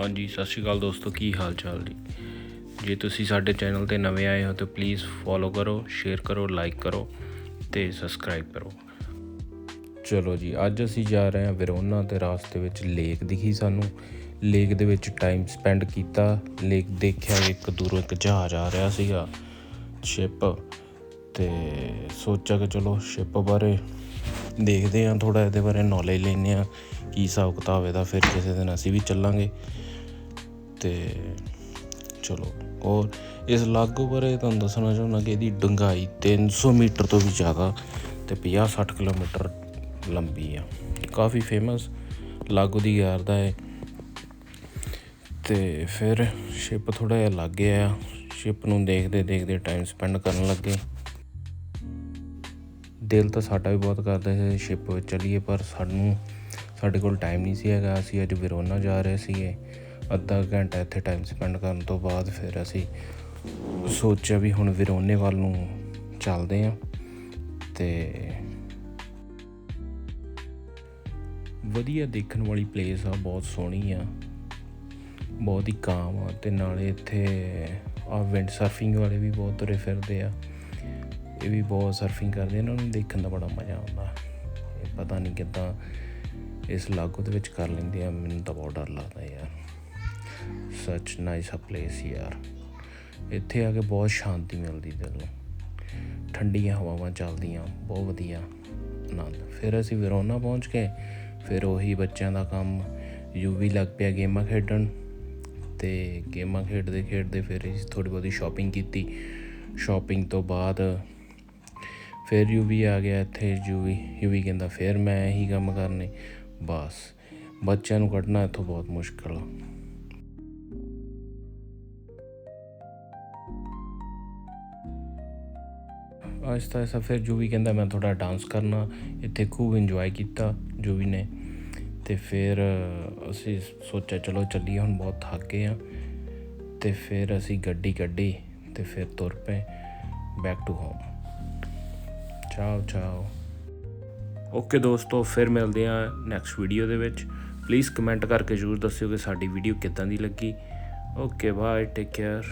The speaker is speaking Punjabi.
ਹਾਂਜੀ, ਸਤਿ ਸ਼੍ਰੀ ਅਕਾਲ ਦੋਸਤੋ, ਕੀ ਹਾਲ ਚਾਲ ਜੀ? ਜੇ ਤੁਸੀਂ ਸਾਡੇ ਚੈਨਲ ਤੇ ਨਵੇਂ ਆਏ ਹੋ ਤਾਂ ਪਲੀਜ਼ ਫੋਲੋ ਕਰੋ ਸ਼ੇਅਰ ਕਰੋ ਲਾਈਕ ਕਰੋ ਤੇ ਸਬਸਕ੍ਰਾਈਬ ਕਰੋ। ਚਲੋ ਜੀ, ਅੱਜ ਅਸੀਂ ਜਾ ਰਹੇ ਹਾਂ ਵਿਰੋਨਾ ਤੇ ਰਾਸਤੇ ਵਿੱਚ ਲੇਕ ਦਿਖੀ ਸਾਨੂੰ। ਲੇਕ ਦੇ ਵਿੱਚ ਟਾਈਮ ਸਪੈਂਡ ਕੀਤਾ। ਲੇਕ ਦੇਖਿਆ ਇੱਕ ਦੂਰੋਂ ਇੱਕ ਜਹਾਜ਼ ਆ ਰਿਹਾ ਸੀਗਾ ਸ਼ਿਪ ਤੇ ਸੋਚਿਆ ਕਿ ਚਲੋ ਸ਼ਿਪ ਬਾਰੇ ਦੇਖਦੇ ਹਾਂ ਥੋੜਾ ਇਹਦੇ ਬਾਰੇ ਨੌਲੇਜ ਲੈਂਦੇ ਹਾਂ ਕੀ ਹਿਸਾਬ ਕਿਤਾਬ ਇਹਦਾ, ਫਿਰ ਕਿਸੇ ਦਿਨ ਅਸੀਂ ਵੀ ਚੱਲਾਂਗੇ। ਤੇ ਚਲੋ, ਔਰ ਇਸ ਲਾਗੂ ਬਾਰੇ ਤੁਹਾਨੂੰ ਦੱਸਣਾ ਚਾਹੁੰਦਾ ਕਿ ਇਹਦੀ ਡੂੰਘਾਈ 300 ਮੀਟਰ ਤੋਂ ਵੀ ਜ਼ਿਆਦਾ ਤੇ 50-60 ਕਿਲੋਮੀਟਰ ਲੰਬੀ ਆ। ਕਾਫੀ ਫੇਮਸ ਲਾਗੂ ਦੀ ਯਾਰਦਾ ਹੈ ਤੇ ਫਿਰ ਸ਼ਿਪ ਥੋੜਾ ਜਿਹਾ ਲੱਗ ਗਿਆ ਸ਼ਿਪ ਨੂੰ ਦੇਖਦੇ ਦੇਖਦੇ ਟਾਈਮ ਸਪੈਂਡ ਕਰਨ ਲੱਗੇ। ਦਿਲ ਤਾਂ ਸਾਡਾ ਵੀ ਬਹੁਤ ਕਰਦਾ ਸੀ, ਸ਼ਿਪ ਵਿੱਚ ਚੱਲੀਏ, ਪਰ ਸਾਨੂੰ, ਸਾਡੇ ਕੋਲ ਟਾਈਮ ਨਹੀਂ ਸੀ ਹੈਗਾ। ਅਸੀਂ ਅੱਜ ਵਿਰੋਨਾ ਜਾ ਰਹੇ ਸੀਗੇ। ਅੱਧਾ ਘੰਟਾ ਇੱਥੇ ਟਾਈਮ ਸਪੈਂਡ ਕਰਨ ਤੋਂ ਬਾਅਦ ਫਿਰ ਅਸੀਂ ਸੋਚਿਆ ਵੀ ਹੁਣ ਵਿਰੋਨੇ ਵੱਲ ਨੂੰ ਚੱਲਦੇ ਆਂ ਤੇ ਵਧੀਆ ਦੇਖਣ ਵਾਲੀ ਪਲੇਸ ਆ, ਬਹੁਤ ਸੋਹਣੀ ਆ। ਬਹੁਤ ਹੀ ਕਾਮ ਆ ਤੇ ਨਾਲੇ ਇੱਥੇ ਆ ਵਿੰਡ ਸਰਫਿੰਗ ਵਾਲੇ ਵੀ ਬਹੁਤ ਤੁਰੇ ਫਿਰਦੇ ਆ। ਇਹ ਵੀ ਬਹੁਤ ਸਰਫਿੰਗ ਕਰਦੇ ਇਹਨਾਂ ਨੂੰ ਦੇਖਣ ਦਾ ਬੜਾ ਮਜ਼ਾ ਆਉਂਦਾ। ਇਹ ਪਤਾ ਨਹੀਂ ਕਿੱਦਾਂ ਇਸ ਲਾਗੂ ਦੇ ਵਿੱਚ ਕਰ ਲੈਂਦੇ ਆ, ਮੈਨੂੰ ਤਾਂ ਬਹੁਤ ਡਰ ਲੱਗਦਾ ਯਾਰ। ਸੱਚ ਨਾਈਸ ਆ ਪਲੇਸ ਯਾਰ। ਇੱਥੇ ਆ ਕੇ ਬਹੁਤ ਸ਼ਾਂਤੀ ਮਿਲਦੀ ਦਿਲ ਨੂੰ। ਠੰਡੀਆਂ ਹਵਾਵਾਂ ਚੱਲਦੀਆਂ, ਬਹੁਤ ਵਧੀਆ ਆਨੰਦ। ਫਿਰ ਅਸੀਂ ਵਿਰੋਨਾ ਪਹੁੰਚ ਕੇ ਫਿਰ ਉਹੀ ਬੱਚਿਆਂ ਦਾ ਕੰਮ, ਯੂਵੀ ਲੱਗ ਪਿਆ ਗੇਮਾਂ ਖੇਡਣ। ਤੇ ਗੇਮਾਂ ਖੇਡਦੇ ਖੇਡਦੇ ਫਿਰ ਅਸੀਂ ਥੋੜੀ ਬਹੁਤੀ ਸ਼ਾਪਿੰਗ ਕੀਤੀ। ਸ਼ਾਪਿੰਗ ਤੋਂ ਬਾਅਦ ਫਿਰ ਯੂਵੀ ਆ ਗਿਆ ਇੱਥੇ ਯੂਵੀ ਯੂਵੀ ਕਹਿੰਦਾ ਫਿਰ ਮੈਂ ਇਹੀ ਕੰਮ ਕਰਨੇ। ਬਸ, ਬੱਚਿਆਂ ਨੂੰ ਕੱਢਣਾ ਇੱਥੋਂ ਬਹੁਤ ਮੁਸ਼ਕਲ ਆ। ਆਹਿਸਤਾ ਆਹਿਸਤਾ ਫਿਰ ਜੂਵੀ ਕਹਿੰਦਾ ਮੈਂ ਥੋੜਾ ਡਾਂਸ ਕਰਨਾ। ਇੱਥੇ ਖੂਬ ਇੰਜੋਏ ਕੀਤਾ ਜੂਵੀ ਨੇ। ਤੇ ਫਿਰ ਅਸੀਂ ਸੋਚਿਆ ਚਲੋ ਚੱਲੀਏ, ਹੁਣ ਬਹੁਤ ਥੱਕ ਗਏ ਆ। ਤੇ ਫਿਰ ਅਸੀਂ ਗੱਡੀ ਕੱਢੀ ਤੇ ਫਿਰ ਤੁਰ ਪਏ back to home ciao ciao. Okay ਦੋਸਤੋ, ਫਿਰ ਮਿਲਦੇ ਆ ਨੈਕਸਟ ਵੀਡੀਓ ਦੇ ਵਿੱਚ। ਪਲੀਜ਼ ਕਮੈਂਟ ਕਰਕੇ ਜ਼ਰੂਰ ਦੱਸਿਓ ਕਿ ਸਾਡੀ ਵੀਡੀਓ ਕਿੱਦਾਂ ਦੀ ਲੱਗੀ। Okay bye take care